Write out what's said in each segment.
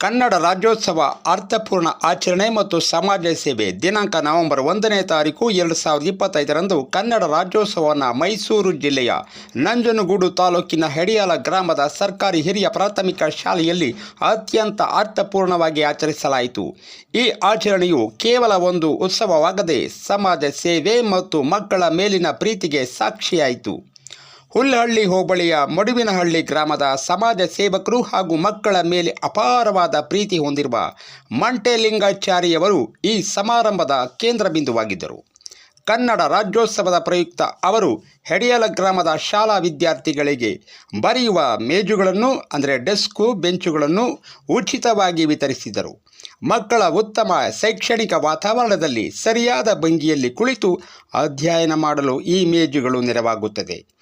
ಕನ್ನಡ ರಾಜ್ಯೋತ್ಸವ ಅರ್ಥಪೂರ್ಣ ಆಚರಣೆ ಮತ್ತು ಸಮಾಜ ಸೇವೆ ದಿನಾಂಕ ನವೆಂಬರ್ ಒಂದನೇ ತಾರೀಕು ಎರಡು ಸಾವಿರದ ಇಪ್ಪತ್ತೈದರಂದು ಕನ್ನಡ ರಾಜ್ಯೋತ್ಸವವನ್ನು ಮೈಸೂರು ಜಿಲ್ಲೆಯ ನಂಜನಗೂಡು ತಾಲೂಕಿನ ಹೆಡಿಯಾಲ ಗ್ರಾಮದ ಸರ್ಕಾರಿ ಹಿರಿಯ ಪ್ರಾಥಮಿಕ ಶಾಲೆಯಲ್ಲಿ ಅತ್ಯಂತ ಅರ್ಥಪೂರ್ಣವಾಗಿ ಆಚರಿಸಲಾಯಿತು. ಈ ಆಚರಣೆಯು ಕೇವಲ ಒಂದು ಉತ್ಸವವಾಗದೆ ಸಮಾಜ ಸೇವೆ ಮತ್ತು ಮಕ್ಕಳ ಮೇಲಿನ ಪ್ರೀತಿಗೆ ಸಾಕ್ಷಿಯಾಯಿತು. ಹುಲ್ಲಹಳ್ಳಿ ಹೋಬಳಿಯ ಮಡುವಿನಹಳ್ಳಿ ಗ್ರಾಮದ ಸಮಾಜ ಸೇವಕರು ಹಾಗೂ ಮಕ್ಕಳ ಮೇಲೆ ಅಪಾರವಾದ ಪ್ರೀತಿ ಹೊಂದಿರುವ ಮಂಟೆಲಿಂಗಾಚಾರಿಯವರು ಈ ಸಮಾರಂಭದ ಕೇಂದ್ರ ಬಿಂದುವಾಗಿದ್ದರು. ಕನ್ನಡ ರಾಜ್ಯೋತ್ಸವದ ಪ್ರಯುಕ್ತ ಅವರು ಹೆಡಿಯಲ ಗ್ರಾಮದ ಶಾಲಾ ವಿದ್ಯಾರ್ಥಿಗಳಿಗೆ ಬರೆಯುವ ಮೇಜುಗಳನ್ನು, ಅಂದರೆ ಡೆಸ್ಕು, ಬೆಂಚುಗಳನ್ನು ಉಚಿತವಾಗಿ ವಿತರಿಸಿದರು. ಮಕ್ಕಳ ಉತ್ತಮ ಶೈಕ್ಷಣಿಕ ವಾತಾವರಣದಲ್ಲಿ ಸರಿಯಾದ ಭಂಗಿಯಲ್ಲಿ ಕುಳಿತು ಅಧ್ಯಯನ ಮಾಡಲು ಈ ಮೇಜುಗಳು ನೆರವಾಗುತ್ತದೆ.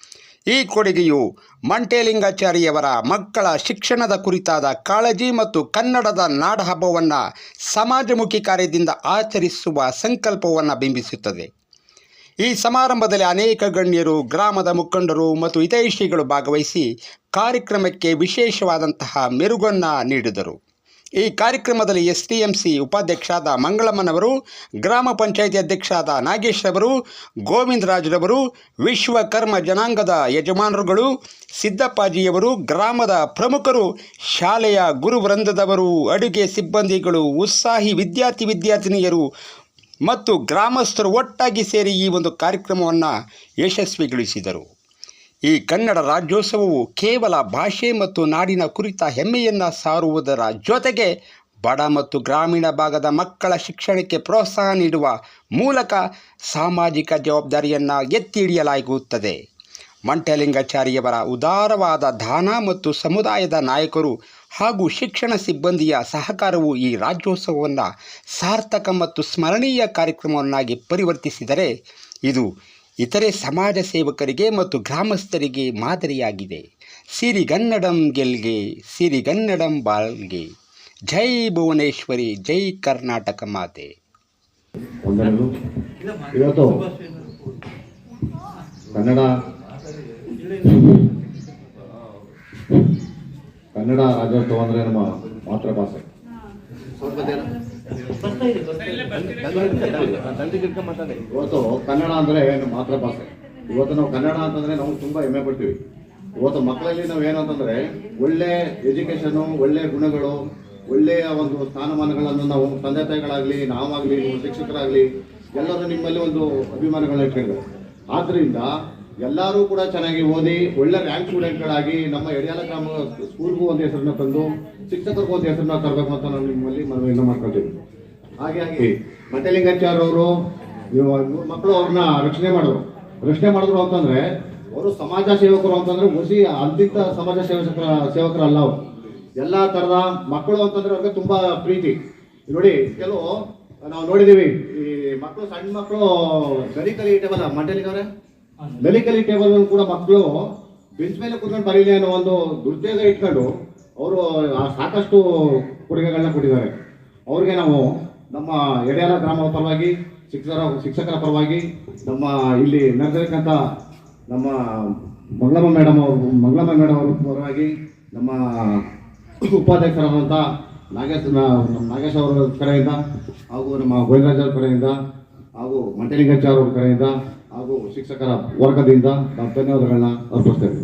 ಈ ಕೊಡುಗೆಯು ಮಂಟೇಲಿಂಗಾಚಾರಿಯವರ ಮಕ್ಕಳ ಶಿಕ್ಷಣದ ಕುರಿತಾದ ಕಾಳಜಿ ಮತ್ತು ಕನ್ನಡದ ನಾಡಹಬ್ಬವನ್ನು ಸಮಾಜಮುಖಿ ಕಾರ್ಯದಿಂದ ಆಚರಿಸುವ ಸಂಕಲ್ಪವನ್ನು ಬಿಂಬಿಸುತ್ತದೆ. ಈ ಸಮಾರಂಭದಲ್ಲಿ ಅನೇಕ ಗಣ್ಯರು, ಗ್ರಾಮದ ಮುಖಂಡರು ಮತ್ತು ಹಿತೈಷಿಗಳು ಭಾಗವಹಿಸಿ ಕಾರ್ಯಕ್ರಮಕ್ಕೆ ವಿಶೇಷವಾದಂತಹ ಮೆರುಗನ್ನು ನೀಡಿದರು. ಈ ಕಾರ್ಯಕ್ರಮದಲ್ಲಿ ಎಸ್ ಡಿ ಎಂ ಸಿ ಉಪಾಧ್ಯಕ್ಷರಾದ ಮಂಗಳಮ್ಮನವರು, ಗ್ರಾಮ ಪಂಚಾಯಿತಿ ಅಧ್ಯಕ್ಷರಾದ ನಾಗೇಶ್ ರವರು ಗೋವಿಂದರಾಜ್ರವರು, ವಿಶ್ವಕರ್ಮ ಜನಾಂಗದ ಯಜಮಾನರುಗಳು, ಸಿದ್ದಪ್ಪಾಜಿಯವರು, ಗ್ರಾಮದ ಪ್ರಮುಖರು, ಶಾಲೆಯ ಗುರುವೃಂದದವರು, ಅಡುಗೆ ಸಿಬ್ಬಂದಿಗಳು, ಉತ್ಸಾಹಿ ವಿದ್ಯಾರ್ಥಿ ವಿದ್ಯಾರ್ಥಿನಿಯರು ಮತ್ತು ಗ್ರಾಮಸ್ಥರು ಒಟ್ಟಾಗಿ ಸೇರಿ ಈ ಒಂದು ಕಾರ್ಯಕ್ರಮವನ್ನು ಯಶಸ್ವಿಗೊಳಿಸಿದರು. ಈ ಕನ್ನಡ ರಾಜ್ಯೋತ್ಸವವು ಕೇವಲ ಭಾಷೆ ಮತ್ತು ನಾಡಿನ ಕುರಿತ ಹೆಮ್ಮೆಯನ್ನು ಸಾರುವುದರ ಜೊತೆಗೆ ಬಡ ಮತ್ತು ಗ್ರಾಮೀಣ ಭಾಗದ ಮಕ್ಕಳ ಶಿಕ್ಷಣಕ್ಕೆ ಪ್ರೋತ್ಸಾಹ ನೀಡುವ ಮೂಲಕ ಸಾಮಾಜಿಕ ಜವಾಬ್ದಾರಿಯನ್ನು ಎತ್ತಿ ಹಿಡಿಯಲಾಗುತ್ತದೆ ಮಂಟಲಿಂಗಾಚಾರ್ಯವರ ಉದಾರವಾದ ದಾನ ಮತ್ತು ಸಮುದಾಯದ ನಾಯಕರು ಹಾಗೂ ಶಿಕ್ಷಣ ಸಿಬ್ಬಂದಿಯ ಸಹಕಾರವು ಈ ರಾಜ್ಯೋತ್ಸವವನ್ನು ಸಾರ್ಥಕ ಮತ್ತು ಸ್ಮರಣೀಯ ಕಾರ್ಯಕ್ರಮವನ್ನಾಗಿ ಪರಿವರ್ತಿಸಿದರೆ ಇದು ಇತರೆ ಸಮಾಜ ಸೇವಕರಿಗೆ ಮತ್ತು ಗ್ರಾಮಸ್ಥರಿಗೆ ಮಾದರಿಯಾಗಿದೆ. ಸಿರಿಗನ್ನಡಂ ಗೆಲ್ಗೆ ಸಿರಿಗನ್ನಡಂ ಬಾಳ್ಗೆ. ಜೈ ಭುವನೇಶ್ವರಿ ಜೈ ಕರ್ನಾಟಕ ಮಾತೆ. ಇವತ್ತು ಕನ್ನಡ ಕನ್ನಡ ರಾಜ್ಯೋತ್ಸವ ಅಂದ್ರೆ ನಮ್ಮ ಮಾತೃಭಾಷೆ. ಇವತ್ತು ಕನ್ನಡ ಅಂದ್ರೆ ನಮ್ಮ ಮಾತೃಭಾಷೆ ಇವತ್ತು ನಾವು ಕನ್ನಡ ಅಂತಂದ್ರೆ ನಾವು ತುಂಬಾ ಹೆಮ್ಮೆ ಪಡ್ತೀವಿ. ಇವತ್ತು ಮಕ್ಕಳಲ್ಲಿ ನಾವು ಏನಂತಂದ್ರೆ ಒಳ್ಳೆ ಎಜುಕೇಶನ್ ಒಳ್ಳೆ ಗುಣಗಳು, ಒಳ್ಳೆಯ ಒಂದು ಸ್ಥಾನಮಾನಗಳನ್ನು ನಾವು ತಂದೆ ತಾಯಿಗಳಾಗ್ಲಿ, ನಾವಾಗ್ಲಿ ನೀವು ಶಿಕ್ಷಕರಾಗ್ಲಿ ಎಲ್ಲರೂ ನಿಮ್ಮಲ್ಲಿ ಒಂದು ಅಭಿಮಾನಗಳನ್ನ ಇಟ್ಕೊಂಡಿದ್ದಾರೆ. ಆದ್ರಿಂದ ಎಲ್ಲರೂ ಕೂಡ ಚೆನ್ನಾಗಿ ಓದಿ ಒಳ್ಳೆ ರ್ಯಾಂಕ್ ಸ್ಟೂಡೆಂಟ್ಗಳಾಗಿ ನಮ್ಮ ಎಡಿಯಾಲ ಗ್ರಾಮ ಸ್ಕೂಲ್ಗೂ ಒಂದು ಹೆಸರನ್ನ ತಂದು ಶಿಕ್ಷಕರಿಗೂ ಒಂದು ಹೆಸರನ್ನ ತರಬೇಕು ಅಂತ ನಾನು ನಿಮ್ಮಲ್ಲಿ ಮನವಿಯನ್ನು ಮಾಡ್ಕೊಳ್ತೀನಿ. ಹಾಗೆ ಹಾಗೆ. ಮಟ್ಟಲಿಂಗಾಚಾರ್ಯ ಅವರು ಮಕ್ಕಳು ಅವ್ರನ್ನ ರಕ್ಷಣೆ ಮಾಡಿದ್ರು ರಕ್ಷಣೆ ಮಾಡಿದ್ರು ಅಂತಂದ್ರೆ ಅವರು ಸಮಾಜ ಸೇವಕರು ಅಂತಂದ್ರೆ ಮುಸಿ ಅಂತಿಂತ ಸಮಾಜ ಸೇವಕರ ಸೇವಕರಲ್ಲ ಅವರು. ಎಲ್ಲಾ ತರದ ಮಕ್ಕಳು ಅಂತಂದ್ರೆ ಅವ್ರಿಗೆ ತುಂಬಾ ಪ್ರೀತಿ. ನೋಡಿ ಕೆಲವು ನಾವು ನೋಡಿದೀವಿ ಈ ಮಕ್ಕಳು ಸಣ್ಣ ಮಕ್ಕಳು ಗಲಿಕಲಿ ಟೇಬಲ್ ಮಂಟಲಿಗವ್ರೆ ಗಲಿಕಲಿ ಟೇಬಲ್ ಕೂಡ ಮಕ್ಕಳು ಬೆಂಚ್ ಮೇಲೆ ಕುತ್ಕೊಂಡು ಬರೀಲಿ ಅನ್ನೋ ಒಂದು ದುರ್ದೇಗ ಇಟ್ಕೊಂಡು ಅವರು ಸಾಕಷ್ಟು ಕೊಡುಗೆಗಳನ್ನ ಕೊಟ್ಟಿದ್ದಾರೆ. ಅವ್ರಿಗೆ ನಾವು ನಮ್ಮ ಎಡೆಯರ ಗ್ರಾಮದ ಪರವಾಗಿ, ಶಿಕ್ಷಕರ ಶಿಕ್ಷಕರ ಪರವಾಗಿ, ನಮ್ಮ ಇಲ್ಲಿ ನಡೆದಿರ್ತಕ್ಕಂಥ ನಮ್ಮ ಮಂಗಳಮ್ಮ ಮೇಡಮ್ ಅವರು, ಮಂಗಳಮ್ಮ ಮೇಡಮ್ ಅವ್ರ ಪರವಾಗಿ ನಮ್ಮ ಉಪಾಧ್ಯಕ್ಷರಾದಂಥ ನಾಗೇಶ್, ನಮ್ಮ ನಾಗೇಶ್ ಅವರ ಕಡೆಯಿಂದ ಹಾಗೂ ನಮ್ಮ ಗೋವಿಂದರಾಜ್ ಅವ್ರ ಕಡೆಯಿಂದ ಹಾಗೂ ಮಂಟಲಿಂಗಾಚಾರ್ಯ ಅವ್ರ ಕಡೆಯಿಂದ ಹಾಗೂ ಶಿಕ್ಷಕರ ವರ್ಗದಿಂದ ನಾವು ಧನ್ಯವಾದಗಳನ್ನ ಅರ್ಪಿಸ್ತೇವೆ